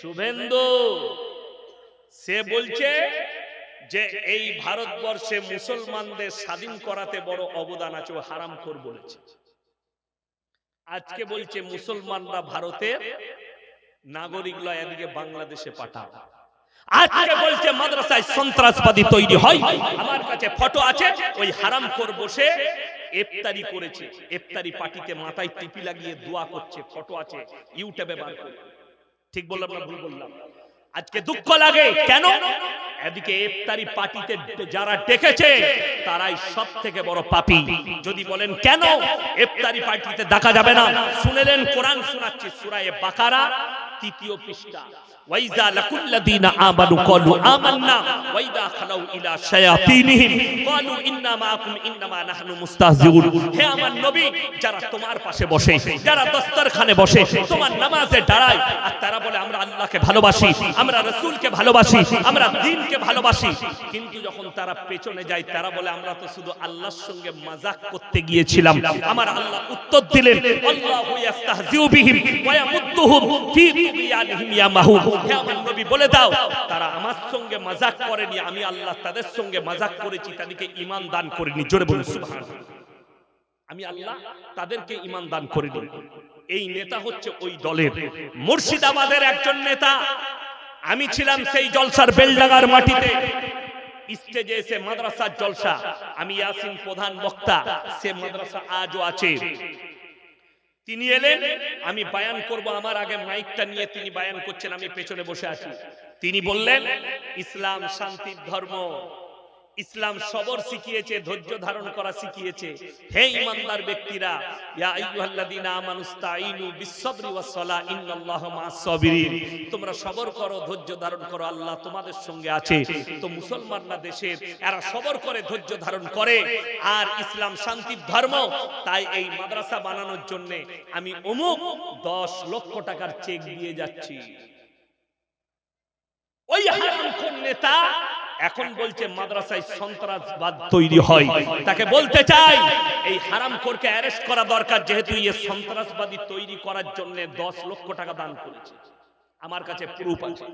শুভেন্দু সে বলছে যে এই ভারতবর্ষে মুসলমানদের স্বাধীন করাতে বড় অবদান আছে ও হারাম কর বলেছে। আজকে বলছে মুসলমানরা ভারতের নাগরিকগুলো এদিকে বাংলাদেশে পাঠাও। আজকে বলছে মাদ্রাসায় সন্ত্রাসবাদী তৈরি হয়। আমার কাছে ফটো আছে ওই হারাম কর বসে ইফতারি করেছে। ইফতারি পার্টিতে মাথায় টুপি লাগিয়ে দোয়া করছে ফটো আছে ইউটিউবে বার করে। ঠিক বললাম না ভুল বললাম? আজকে দুঃখ লাগে। কেন? এদিকে ইফতারি পার্টিতে যারা ডেকেছে তারাই সব থেকে বড় পাপি। যদি বলেন কেন? ইফতারি পার্টিতে দেখা যাবে না। শুনেলেন কোরআন শোনাচ্ছি সূরা বাকারা। তৃতীয় পৃষ্ঠা। ওয়াইজা লাকুল্লাযীনা আমানু ক্বালু আমান্না খালাউ ইলা ক্বালু ইন্না মাআকুম ইন্নামা নাহনু মুস্তাহজিউন। হে আমার নবী, যারা তোমার পাশে বসে, যারা বসে, তোমার নামাজে দাঁড়ায়, আর তারা বলে, আমরা আল্লাহকে ভালোবাসি, আমরা রাসূলকে ভালোবাসি, আমরা দ্বীনকে ভালোবাসি। কিন্তু যখন তারা পেছনে যায়, তারা বলে, আমরা তো শুধু আল্লাহর সঙ্গে মজাক করতে গিয়েছিলাম। আমার আল্লাহ উত্তর দিলেন, আল্লাহু বিহিম, ওয়া ইয়ামুদ্দুহুম ফি বলে দাও, তারা আমার সঙ্গে মজাক করেনি, আমি আল্লাহ তাদের সঙ্গে মজাক করেছি, তাদেরকে দান করিনি। জোরে বলুন আমি আল্লাহ তাদেরকে ঈমান দান এই নেতা হচ্ছে ওই দলের মুর্শিদাবাদের একজন নেতা। আমি ছিলাম সেই জলসার বেলডাঙ্গার মাটিতে। স্টেজে এসে মাদ্রাসার জলসা। আমি ইয়াসিন প্রধান বক্তা, সে মাদ্রাসা আজও আছে। তিনি এলেন, আমি বায়ান করব, আমার আগে মাইকটা নিয়ে তিনি বায়ান করছেন, আমি পেছনে বসে আছি। তিনি বললেন, ইসলাম শান্তির ধর্ম। ইসলাম সবর শিখিয়েছে ধৈর্য ধারণ করা শিখিয়েছে। হে ইমানদার ব্যক্তিরা ইয়া আইয়ুহাল্লাযীনা আমানুস্তাঈনু বিসসবরি ওয়াসসালা ইন্নাল্লাহা মা'আস সাবিরিন তোমরা সবর করো ধৈর্য ধারণ করো আল্লাহ তোমাদের সঙ্গে আছে। তো মুসলমানরা দেশের এরা সবর করে ধৈর্য ধারণ করে। আর ইসলাম শান্তির ধর্ম তাই এই মাদ্রাসা বানানোর জন্য আমি অমুক দশ লক্ষ টাকার চেক দিয়ে যাচ্ছি। ওই হারামখোর নেতা এখন বলছে মাদ্রাসায় সন্ত্রাসবাদ তৈরি হয়। তাকে বলতে চাই, এই হারামখোরকে অ্যারেস্ট করা দরকার, যেহেতু এই সন্ত্রাসবাদী তৈরি করার জন্য দশ লক্ষ টাকা দান করেছে। আমার কাছে প্রুফ আছে।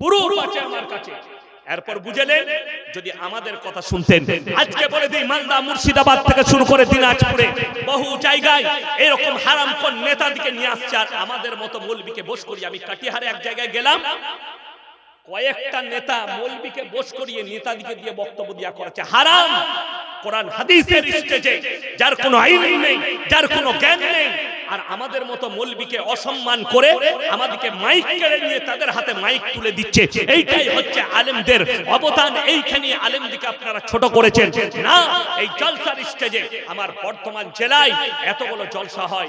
প্রুফ আছে আমার কাছে। এরপর বুঝেলেন, যদি আমাদের কথা শুনতেন, আজকে বলে দিই, মালদা মুর্শিদাবাদ থেকে শুরু করে দিনাজপুরে বহু জায়গায় এরকম হারাম কোন নেতাদিকে নিয়ে আসছে, আর আমাদের মতো মৌলবীকে বস করি। আমি কাটিহারে এক জায়গায় গেলাম কয়েকটা নেতা মৌলবীকে বোস করিয়ে নেতাদিকে দিয়ে বক্তব্য দিয়া করেছে। হারাম! কোরআন, হাদিসের স্টেজে, যার কোনো আইন নেই, যার কোনো জ্ঞান নেই আর আমাদের মতো মৌলবীকে অসম্মান করে আমাদেরকে মাইক কেড়ে নিয়ে তাদের হাতে মাইক তুলে দিচ্ছে। এইটাই হচ্ছে আলেমদের অবদান। এইখানে আলেমদিকে আপনারা ছোট করেছেন। না, এই জলসার স্টেজে আমার বর্তমান জেলায় এতগুলো জলসা হয়।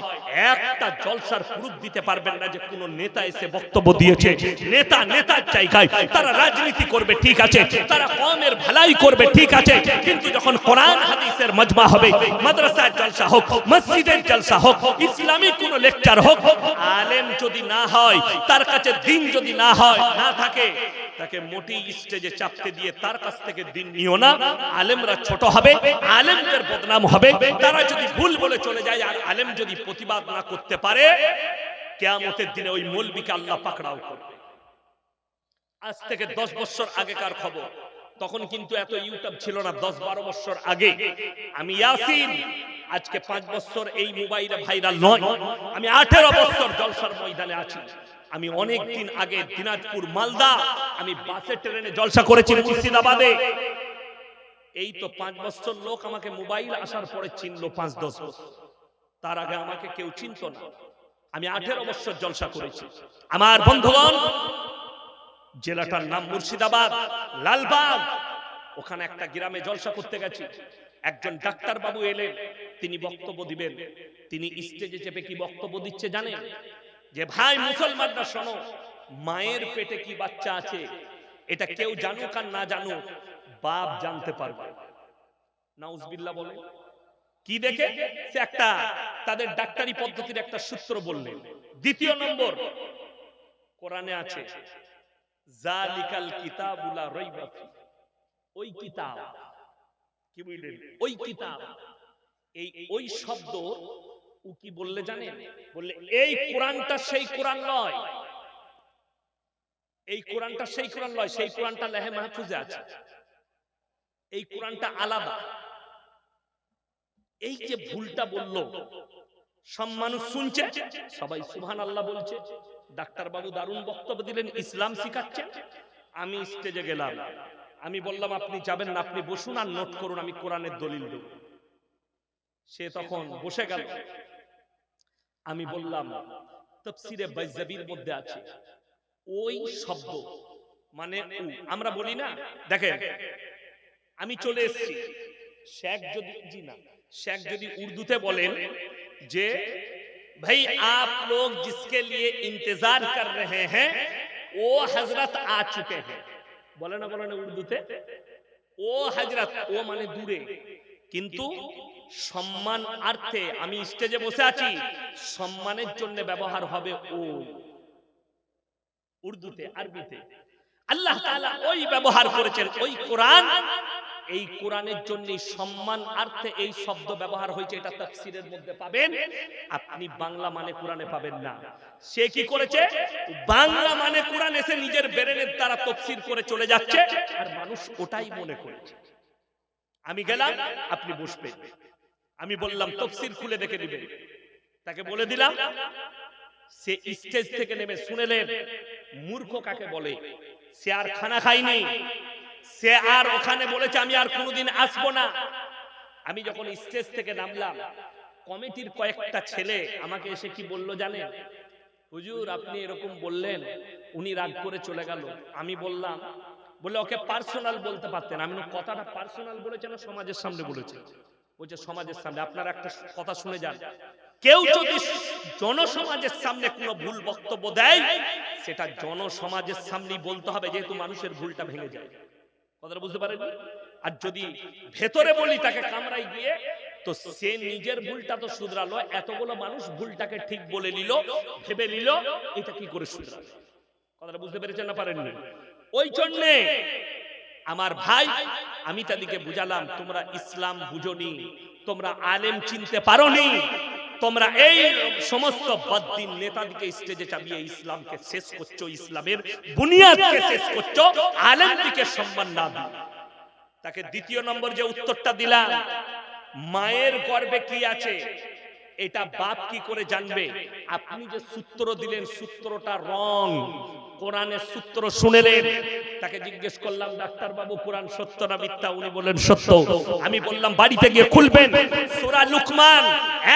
একটা জলসার প্রুফ দিতে পারবেন না যে কোন নেতা এসে বক্তব্য দিয়েছে। নেতা নেতার জায়গায় তারা রাজনীতি করবে, ঠিক আছে। তারা কমের ভালাই করবে, ঠিক আছে। কিন্তু যখন কোরআন হাদিসের মজমা হবে, মাদ্রাসার জলসা হোক, মসজিদের জলসা হোক ইসলামিক কোন লেকচার হোক। আলেম যদি না হয়, তার কাছে দিন যদি না হয়, না থাকে, তাকে মোটেই স্টেজে চাপতে দিয়ে তার কাছ থেকে দিন নিও না। আলেমরা ছোট হবে, আলেমদের বদনাম হবে। তারা যদি ভুল বলে চলে যায়, আর আলেম যদি প্রতিবাদ না করতে পারে, কেয়ামতের দিনে ওই মৌলবীকে আল্লাহ পাকড়াও করবে। আজ থেকে দশ বছর আগেকার খবর। তখন কিন্তু এত ইউটিউব ছিল না দশ বারো বছর আগে। আমি ইয়াসিন, আজকে পাঁচ বছর এই মোবাইলে ভাইরাল নয়। আমি আঠেরো বছর জলসার ময়দানে আছি। আমি অনেক দিন আগে দিনাজপুর, মালদা, আমি বাসে, ট্রেনে জলসা করেছি মুর্শিদাবাদে। এই তো পাঁচ বছর লোক আমাকে মোবাইল আসার পরে চিনলো পাঁচ, দশ বছর। তার আগে আমাকে কেউ চিনত না। আমি আঠেরো বছর জলসা করেছি। আমার বন্ধুগণ জেলাটার নাম মুর্শিদাবাদ, লালবাগ। ওখানে একটা গ্রামে জলসা করতে গেছি। একজন ডাক্তার বাবু এলেন, তিনি বক্তব্য দিবেন। তিনি স্টেজে চেপে কি বক্তব্য দিচ্ছে জানেন? যে, ভাই, মুসলমানরা শোনো, মায়ের পেটে কি বাচ্চা আছে? এটা কেউ জানুক আর না জানুক, বাপ জানতে পারবে। নাউজবিল্লাহ বলে, কি দেখে? সে একটা তাদের ডাক্তারি পদ্ধতির একটা সূত্র বললেন। দ্বিতীয় নম্বর, কোরআনে আছে জালিকাল কিতাবুলা রাইবা ওই কিতাব। কি বুঝলেন ওই কিতাব। এই ওই শব্দ ও কি বললে জানেন? বললে এই কোরআনটা সেই কোরআন নয়। এই কোরআনটা সেই কোরআন নয় সেই কোরআনটা লেহে মাহফুজে আছে। এই কোরআনটা আলাদা। এই যে ভুলটা বলল সব মানুষ শুনছে? সবাই সুবহান আল্লাহ বলছে। ডাক্তার বাবু দারুণ বক্তব্য দিলেন, ইসলাম শিখাচ্ছেন। আমি স্টেজে গেলাম। আমি বললাম, আপনি যাবেন না, আপনি বসুন আর নোট করুন, আমি কোরআনের দলিল দেব। সে তখন বসে গেল। আমি বললাম, তফসিরে বাইজাবির মধ্যে আছে। ওই শব্দ মানে আমরা বলি না? দেখেন, আমি চলে এসেছি। শেখ যদি জি না, শেখ যদি উর্দুতে বলেন যে भाई आप लोग जिसके लिए इंतजार कर रहे हैं वो हजरत आ चुके हैं বলে না বলে না উর্দুতে ও হজরত ও মানে দূরে কিন্তু সম্মান অর্থে আমি স্টেজে বসে আছি সম্মানের জন্য ব্যবহার হবে ও উর্দুতে আরবিতে আল্লাহ তাআলা ওই ব্যবহার করেছেন ওই কোরআন এই কোরআনের জন্য সম্মান অর্থে এই শব্দ ব্যবহার হয়েছে, এটা তাফসীরের মধ্যে পাবেন। আপনি বাংলা মানে কোরআনে পাবেন না। সে কি করেছে? বাংলা মানে কোরআন এসে নিজের বেরেনের দ্বারা তফসির করে চলে যাচ্ছে, আর মানুষ ওটাই মনে করেছে। আমি গেলাম, আপনি বসবেন। আমি বললাম, তফসির খুলে দেখে নেবেন। তাকে বলে দিলাম, সে স্টেজ থেকে নেমে শুনেলেন, মূর্খ কাকে বলে? সে আর খানা খায়নি। সে আর ওখানে বলেছে, আমি আর কোনোদিন আসব না। আমি যখন স্টেজ থেকে নামলাম, কমিটির কয়েকটা ছেলে আমাকে এসে কি বলল জানেন? হুজুর, আপনি এরকম বললেন, উনি রাগ করে চলে গেল। আমি বললাম বলে ওকে পার্সোনাল বলতে পারতেন। আমি কথাটা পার্সোনাল বলেছে না সমাজের সামনে বলেছে? বলছে, সমাজের সামনে। আপনারা একটা কথা শুনে যান। কেউ যদি জনসমাজের সামনে কোনো ভুল বক্তব্য দেয়, সেটা জনসমাজের সামনেই বলতে হবে, যেহেতু মানুষের ভুলটা ভেঙে যায়। কথাটা বুঝতে পারেন আর যদি ভেতরে বলি তাকে কামড়াই গিয়ে তো সে নিজের ভুলটা তো শুধরালো এতগুলো মানুষ ভুলটাকে ঠিক বলে নিল ভেবে নিল এটা কি করে শুধরালো? কথাটা বুঝতে পেরেছেন না পারেননি? ওই জন্যে আমার ভাই আমি তাদেরকে বুঝালাম তোমরা ইসলাম বুঝনি তোমরা আলেম চিনতে পারোনি। তোমরা এই সমস্ত বদ্দিন নেতাদিকে স্টেজে চাপিয়ে ইসলামকে শেষ করছ, ইসলামের বুনিয়াদকে শেষ করছ, আলেমদিকে সম্মান না দাও তাকে দ্বিতীয় নম্বর যে উত্তরটা দিলাম, মায়ের গর্বে কি আছে? এটা বাপ কি করে জানবে? আপনি যে সূত্র দিলেন সূত্রটা রং। কোরআনের সূত্র শুনেলেন তাকে জিজ্ঞেস করলাম ডাক্তার বাবু কোরআন সত্য না মিথ্যা? উনি বললেন সত্য। আমি বললাম বাড়িতে গিয়ে খুলবেন। সূরা লুকমান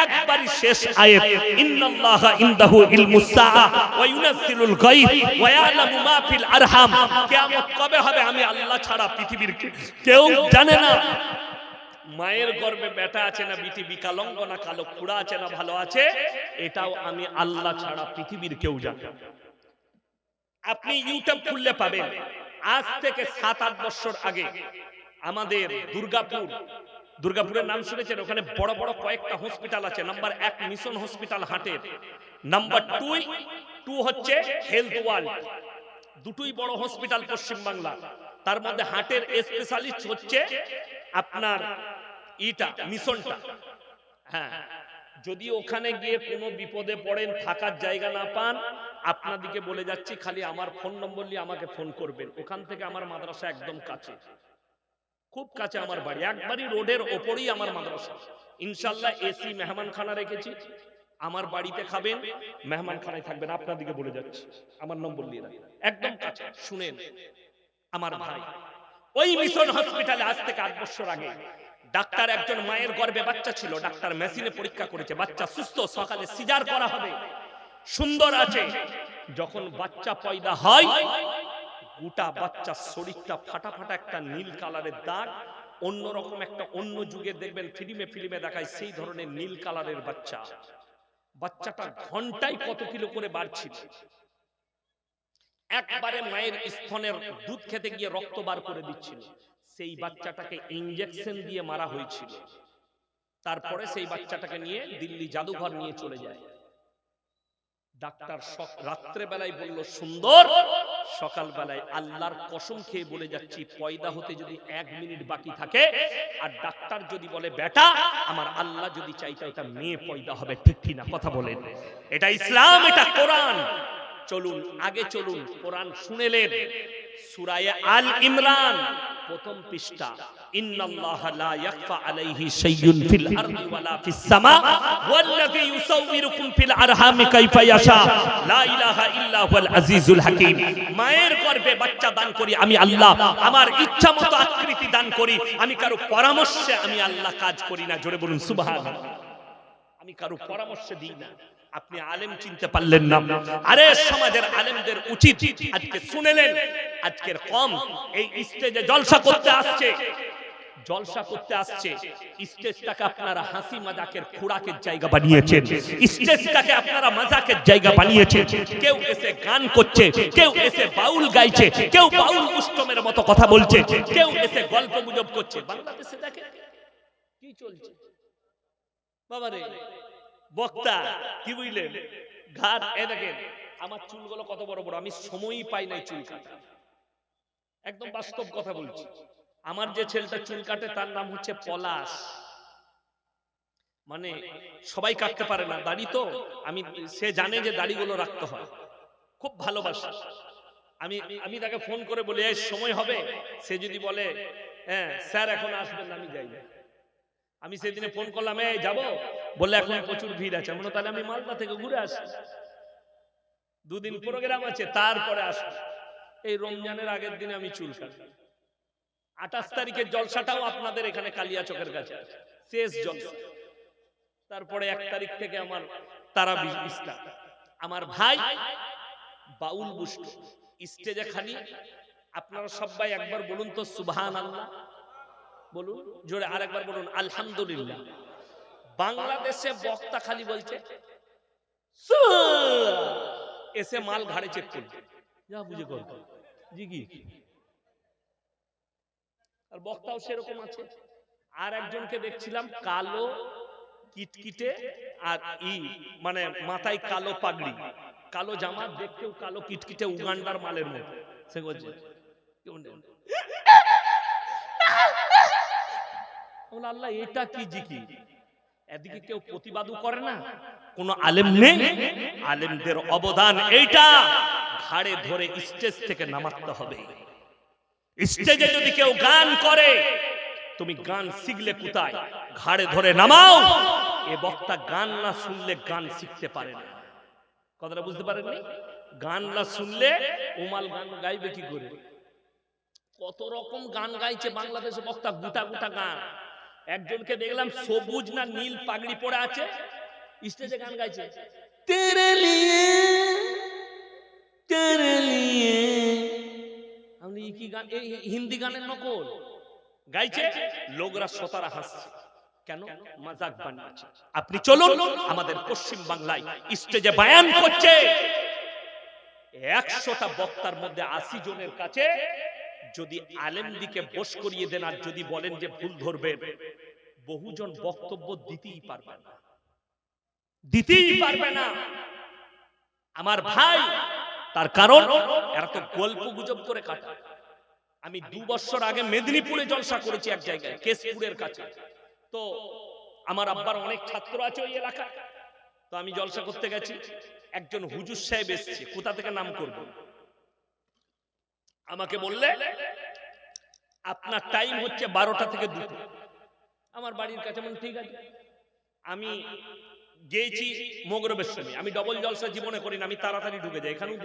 একবারই শেষ আয়াত ইন্নাল্লাহা ইনদাহু ইলমুস সাআ ওয়া ইউনাজ্জিলুল গায়ব ওয়া ইয়ালামু মা ফিল আরহাম। কিয়ামত কবে হবে আমি আল্লাহ ছাড়া পৃথিবীর কেউ জানে না। মায়ের গর্ভে বেটা আছে না বিটি বিকালঙ্গ না কালো খুড়া আছে না ভালো আছে, এটাও আমি আল্লাহ ছাড়া পৃথিবীর কেউ জানে আপনি ইউটিউব খুললে পাবেন। আজ থেকে সাত আট বছর আগে আমাদের দুর্গাপুর, দুর্গাপুরের নাম শুনেছেন? ওখানে বড় বড় কয়েকটা হসপিটাল আছে। নাম্বার এক মিশন হসপিটাল হাটের। নাম্বার টু টু হচ্ছে হেলথ ওয়ার্ল্ড দুটোই বড় হসপিটাল পশ্চিমবাংলা। তার মধ্যে হাটের স্পেশালিস্ট হচ্ছে আপনার ইটা, মিশনটা। হ্যাঁ যদি ওখানে গিয়ে কোনো বিপদে পড়েন, থাকার জায়গা না পান, আপনাদিকে বলে যাচ্ছি, খালি আমার ফোন নম্বর নিয়ে আমাকে ফোন করবেন। ওখান থেকে আমার মাদ্রাসা একদম কাছে। খুব কাছে আমার বাড়ি। একবারই রোডের ওপরেই আমার মাদ্রাসা। ইনশাল্লাহ এসি মেহমানখানা রেখেছি। আমার বাড়িতে খাবেন, মেহমানখানায় থাকবেন, আপনাদিকে বলে যাচ্ছি। আমার নম্বর নিয়ে একদম কাছে, শুনেন। আমার ভাই। ওই মিশন হসপিটালে আজ থেকে আট বছর আগে ডাক্তার একজন মায়ের গর্ভে বাচ্চা ছিল, ডাক্তার মেশিনে পরীক্ষা করেছে, বাচ্চা সুস্থ, সকালে সিজার করা হবে, সুন্দর আছে। যখন বাচ্চা পয়দা হয়, গোটা বাচ্চার শরীরটা ফাটা ফাটা একটা নীল কালারের দাগ, অন্যরকম একটা অন্য যুগে দেখবেন ফিল্মে ফিল্মে দেখায় সেই ধরনের নীল কালারের বাচ্চা। বাচ্চাটা ঘন্টায় কত কিলো করে বাড়ছিল? একবারে মায়ের স্তনের দুধ খেতে গিয়ে রক্ত বার করে দিচ্ছিল। সেই বাচ্চাটাকে ইঞ্জেকশন দিয়ে মারা হয়েছিল। তারপরে সেই বাচ্চাটাকে নিয়ে দিল্লি জাদুঘর নিয়ে চলে যায়। ডাক্তার রাত্রে বেলায় বলল সুন্দর! সকাল বেলায় আল্লাহর কসম খেয়ে বলে যাচ্ছি পয়দা হতে যদি এক মিনিট বাকি থাকে আর ডাক্তার যদি বলে বেটা আমার আল্লাহ যদি চাইতে ওটা মেয়ে পয়দা হবে ঠিক কিনা কথা বলেন। এটা ইসলাম এটা কোরআন। চলুন আগে চলুন কোরআন শুনেলেন সূরায়ে আল ইমরান। প্রথম পৃষ্ঠা ইন্নাল্লাহা লা ইয়াখফা আলাইহি শাইউন ফিল আরদি ওয়ালা ফিস সামা। ওয়াল্লাযী ইউসাউবিরুকুম ফিল আরহামি কাইফা ইয়াশা। লা ইলাহা ইল্লা হুয়াল আজিজুল হাকীম। মায়ের গর্ভে বাচ্চা দান করি আমি আল্লাহ। আমার ইচ্ছা মতো আকৃতি দান করি। আমি কারও পরামর্শে আমি আল্লাহ কাজ করি না। জোরে বলুন সুবহানাল্লাহ। আমি কারও পরামর্শ দিই না। আপনি আলেম চিনতে পারলেন না। আরে সমাজের আলেমদের উচিত আজকে শুনেলেন আজকের কম, এই স্টেজে জলসা করতে আসছে। জলসা করতে আসছে। স্টেজটাকে আপনারা হাসি মাজাকের খোরাকের জায়গা বানিয়েছেন। স্টেজটাকে আপনারা মাজাকের জায়গা বানিয়েছেন। কেউ এসে গান করছে, কেউ এসে বাউল গাইছে, কেউ বাউল উষ্টমের মতো কথা বলছে, কেউ এসে গল্প গুজব করছে। বাংলাদেশে দেখে কি চলছে। বাবারে, বক্তা, কি বুঝলেন? ঘাট, এ দেখেন, আমার চুলগুলো কত বড় বড়, আমি সময়ই পাই নাই চুল কাটা একদম বাস্তব কথা বলছি। আমার যে ছেলেটা চুল কাটে তার নাম হচ্ছে পলাশ। মানে সবাই কাটতে পারে না। দাড়ি তো আমি সে জানে যে দাড়িগুলো রাখতে হয়। খুব ভালোবাসে। আমি আমি তাকে ফোন করে বলি এই সময় হবে? সে যদি বলে হ্যাঁ স্যার এখন আসবেন না আমি যাই না আমি সেদিনে ফোন করলাম এই যাব? বললে এখন প্রচুর ভিড় আছে। মনে তাহলে আমি মালদা থেকে ঘুরে আসি। দুদিন প্রোগ্রাম আছে তারপরে আসব। এই রমজানের আগের দিনে আমি চুল কাটি। আঠাশ তারিখের জলসাটাও আপনাদের এখানে কালিয়া চকের কাছে। শেষ জলসা। তারপরে এক তারিখ থেকে আমার তারা আমার ভাই বাউল বুষ্ট। স্টেজে খালি। আপনারা সবাই একবার বলুন তো সুবহান আল্লাহ বলুন, জোরে আর একবার বলুন, আলহামদুলিল্লাহ। বাংলাদেশে বক্তা খালি বলছে। এসে মাল ঘাড়ে চেক করবে যা বুঝে কর। জি কি? আর বক্তাও সেরকম আছে। আর একজনকে দেখছিলাম কালো কিটকিটে আর ই মানে মাথায় কালো পাগড়ি। কালো জামা দেখতেও কালো কিটকিটে উগান্ডার মালের মতো। সে বলছে আল্লাহ এটা কি জিকির এদিকে কেউ প্রতিবাদও করে না। কোন আলেম নেই? আলেমদের অবদান এইটা। ঘাড়ে ধরে স্টেজ থেকে নামাতে হবে। স্টেজে যদি কেউ গান করে তুমি গান শিখলে কোথায়? ঘাড়ে ধরে নামাও। এ বক্তা গান না শুনলে গান শিখতে পারে না। কথাটা বুঝতে পারেননি? গান না শুনলে উমাল গান গাইবে কি করে? কত রকম গান গাইছে বাংলাদেশে বক্তা গুটা গোটা গান। একজনকে দেখলাম সবুজ না নীল পাগড়ি পরে আছে স্টেজে গান গাইছে। তেরে লিয়ে তেরে লিয়ে আমি কি গান হিন্দি গানের নকল গাইছে লোকরা হাসছে কেন মাজাক বানিয়েছে আপনি চলুন আমাদের পশ্চিম বাংলায় স্টেজে বায়ান করছে। একশোটা বক্তার মধ্যে আশি জনের কাছে যদি আলেম দিকে বস করিয়ে দেন আর যদি বলেন যে ভুল ধরবেন বহুজন বক্তব্য দিতেই পারবে না। দিতেই পারবে না। আমার ভাই তার কারণ, এরা তো গল্প গুজব করে কাটা আমি দু বছর আগে মেদিনীপুরে জলসা করেছি এক জায়গায়, কেশপুরের কাছে। তো আমার আব্বার অনেক ছাত্র আছে ওই এলাকায়। তো আমি জলসা করতে গেছি। একজন হুজুর সাহেব এসছে, কোথা থেকে নাম করব? আমাকে বললে, আপনার টাইম হচ্ছে বারোটা থেকে দুটো। আমার বাড়ির কাছে মানে ঠিক আছে। আমি গিয়েছি মোগরবের আমি ডবল জলসা জীবনে করি না আমি তাড়াতাড়ি ঢুকে যাই। এখানেও